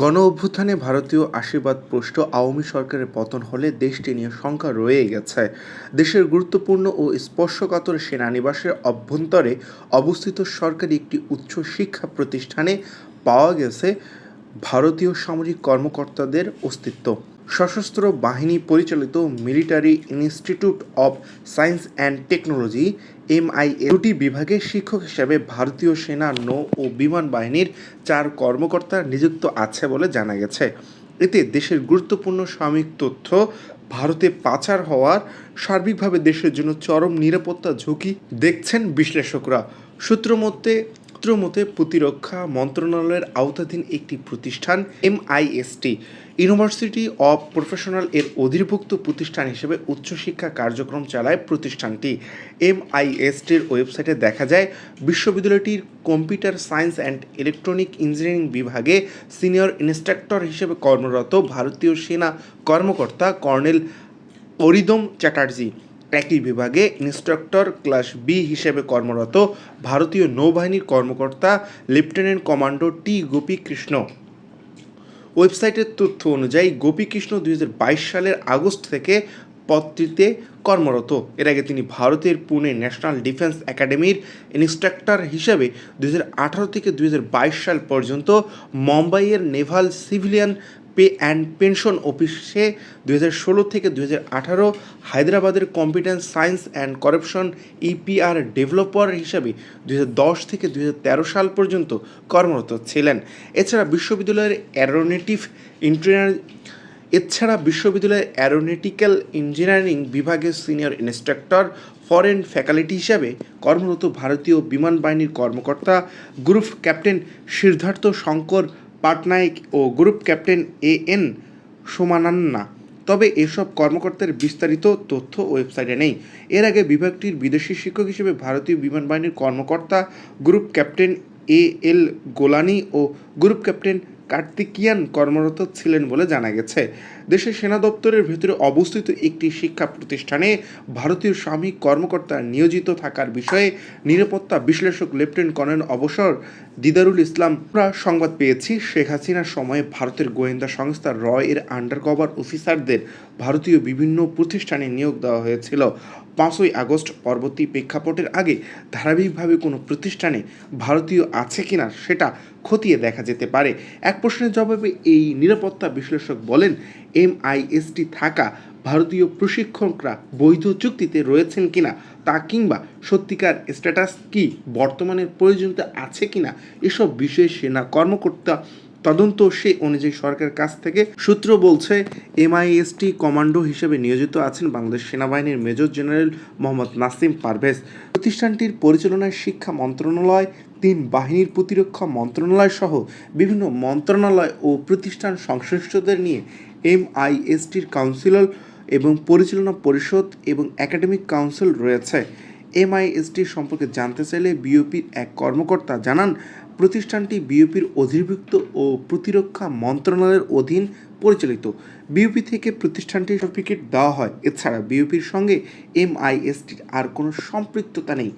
গণ অভ্যুত্থানে ভারতীয় আশীর্বাদ পুষ্ট আওয়ামী সরকারের পতন হলে দেশটি নিয়ে শঙ্কা রয়ে গেছে। দেশের গুরুত্বপূর্ণ ও স্পর্শকাতর সেনানিবাসের অভ্যন্তরে অবস্থিত সরকারি একটি উচ্চ শিক্ষা প্রতিষ্ঠানে পাওয়া গেছে ভারতীয় সামরিক কর্মকর্তাদের অস্তিত্ব। সশস্ত্র বাহিনী পরিচালিত military institute of science and technology, MIA, দুটি বিভাগের শিক্ষক হিসেবে ভারতীয় সেনা, নৌ ও বিমান বাহিনীর চার কর্মকর্তা নিযুক্ত আছে বলে জানা গেছে। এতে দেশের গুরুত্বপূর্ণ সাময়িক তথ্য, ভারতে পাচার হওয়ার সার্বিকভাবে দেশের জন্য চরম নিরাপত্তা ঝুঁকি দেখছেন বিশ্লেষকরা। সূত্র মতে সূত্র মতে, প্রতিরক্ষা মন্ত্রণালয়ের আওতাধীন একটি প্রতিষ্ঠান এমআইএসটি ইউনিভার্সিটি অব প্রফেশনাল এর অধিভুক্ত প্রতিষ্ঠান হিসেবে উচ্চশিক্ষা কার্যক্রম চালায় প্রতিষ্ঠানটি। এমআইএসটির ওয়েবসাইটে দেখা যায়, বিশ্ববিদ্যালয়টির computer science and electronic engineering বিভাগে সিনিয়র ইনস্ট্রাক্টর হিসেবে কর্মরত ভারতীয় সেনা কর্মকর্তা কর্নেল অরিদম চ্যাটার্জি। একই বিভাগে ইন্সট্রাক্টর ক্লাস বি হিসেবে কর্মরত ভারতীয় নৌবাহিনীর কর্মকর্তা লেফটেন্যান্ট কমান্ডো টি গোপী কৃষ্ণ ওয়েবসাইটের তথ্য অনুযায়ী গোপীকৃষ্ণ দুই হাজার বাইশ সালের আগস্ট থেকে পদটিতে কর্মরত। এর আগে তিনি ভারতের পুনে ন্যাশনাল ডিফেন্স একাডেমির ইনস্ট্রাক্টর হিসেবে দু হাজার আঠারো থেকে দুই হাজার বাইশ সাল পর্যন্ত মুম্বাইয়ের naval civilian pay and pension অফিসে দুই ষোলো থেকে দুই আঠারো হায়দ্রাবাদের computer science and corruption EPR developer হিসাবে দুই দশ থেকে দুই তেরো সাল পর্যন্ত কর্মরত ছিলেন। এছাড়া বিশ্ববিদ্যালয়ের অ্যারোনেটিভ ইন্টার এছাড়া বিশ্ববিদ্যালয়ের অ্যারোনেটিক্যাল ইঞ্জিনিয়ারিং বিভাগের সিনিয়র ইন্সট্রাক্টর, ফরেন ফ্যাকাল্টি হিসাবে কর্মরত ভারতীয় বিমান বাহিনীর কর্মকর্তা, গ্রুপ ক্যাপ্টেন সিদ্ধার্থ শঙ্কর পাটনায়ক ও group captain A N Somananna. তবে এসব কর্মকর্তার বিস্তারিত তথ্য ওয়েবসাইটে নেই। এর আগে বিভাগটির বিদেশি শিক্ষক হিসেবে ভারতীয় বিমান বাহিনীর কর্মকর্তা, গ্রুপ ক্যাপ্টেন এ এল গোলানি ও গ্রুপ ক্যাপ্টেন কার্তিকিয়ান কর্মরত ছিলেন বলে জানা গেছে। দেশের সেনা দপ্তরের ভেতরে অবস্থিত একটি শিক্ষা প্রতিষ্ঠানে ভারতীয় সাময়িক কর্মকর্তা নিয়োজিত থাকার বিষয়ে নিরাপত্তা বিশ্লেষক লেফটেন্যান্ট কর্নেল অবসর দিদারুল ইসলাম। সংবাদ পেয়েছি, শেখ হাসিনার সময়ে ভারতের গোয়েন্দা সংস্থা রয় এর আন্ডার কভার অফিসারদের ভারতীয় বিভিন্ন প্রতিষ্ঠানে নিয়োগ দেওয়া হয়েছিল। পাঁচই আগস্ট পরবর্তী প্রেক্ষাপটের আগে ধারাবাহিকভাবে কোনো প্রতিষ্ঠানে ভারতীয় আছে কিনা সেটা খতিয়ে দেখা যেতে পারে। এক প্রশ্নের জবাবে এই নিরাপত্তা বিশ্লেষক বলেন এমআইএসটি থাকা ভারতীয় প্রশিক্ষকরা বৈধ চুক্তিতে রয়েছেন কিনা তা কিংবা সত্যিকার স্ট্যাটাস কি বর্তমানের প্রয়োজনীয়তা আছে কিনা এসব বিষয়ে সেনা কর্মকর্তা তদন্ত সে অনুযায়ী সরকারের কাছ থেকে সূত্র বলছে, এমআইএসটি কমান্ডো হিসেবে নিয়োজিত আছেন বাংলাদেশ সেনাবাহিনীর মেজর জেনারেল মোহাম্মদ নাসিম পারভেজ। প্রতিষ্ঠানটির পরিচালনায় শিক্ষা মন্ত্রণালয়, তিন বাহিনীর প্রতিরক্ষা মন্ত্রণালয় সহ বিভিন্ন মন্ত্রণালয় ও প্রতিষ্ঠান সংশ্লিষ্টদের নিয়ে এমআইএসটির কাউন্সিলর এবং পরিচালনা পরিষদ এবং একাডেমিক কাউন্সিল রয়েছে। এমআইএসটি সম্পর্কে জানতে চাইলে বিওপির এক কর্মকর্তা জানান, প্রতিষ্ঠানটি বিওপির অধিভুক্ত ও প্রতিরক্ষা মন্ত্রণালয়ের অধীন পরিচালিত। বিওপি থেকে প্রতিষ্ঠানটির সার্টিফিকেট দেওয়া হয়। এছাড়া বিওপির সঙ্গে এমআইএসটির আর কোনো সম্পৃক্ততা নেই।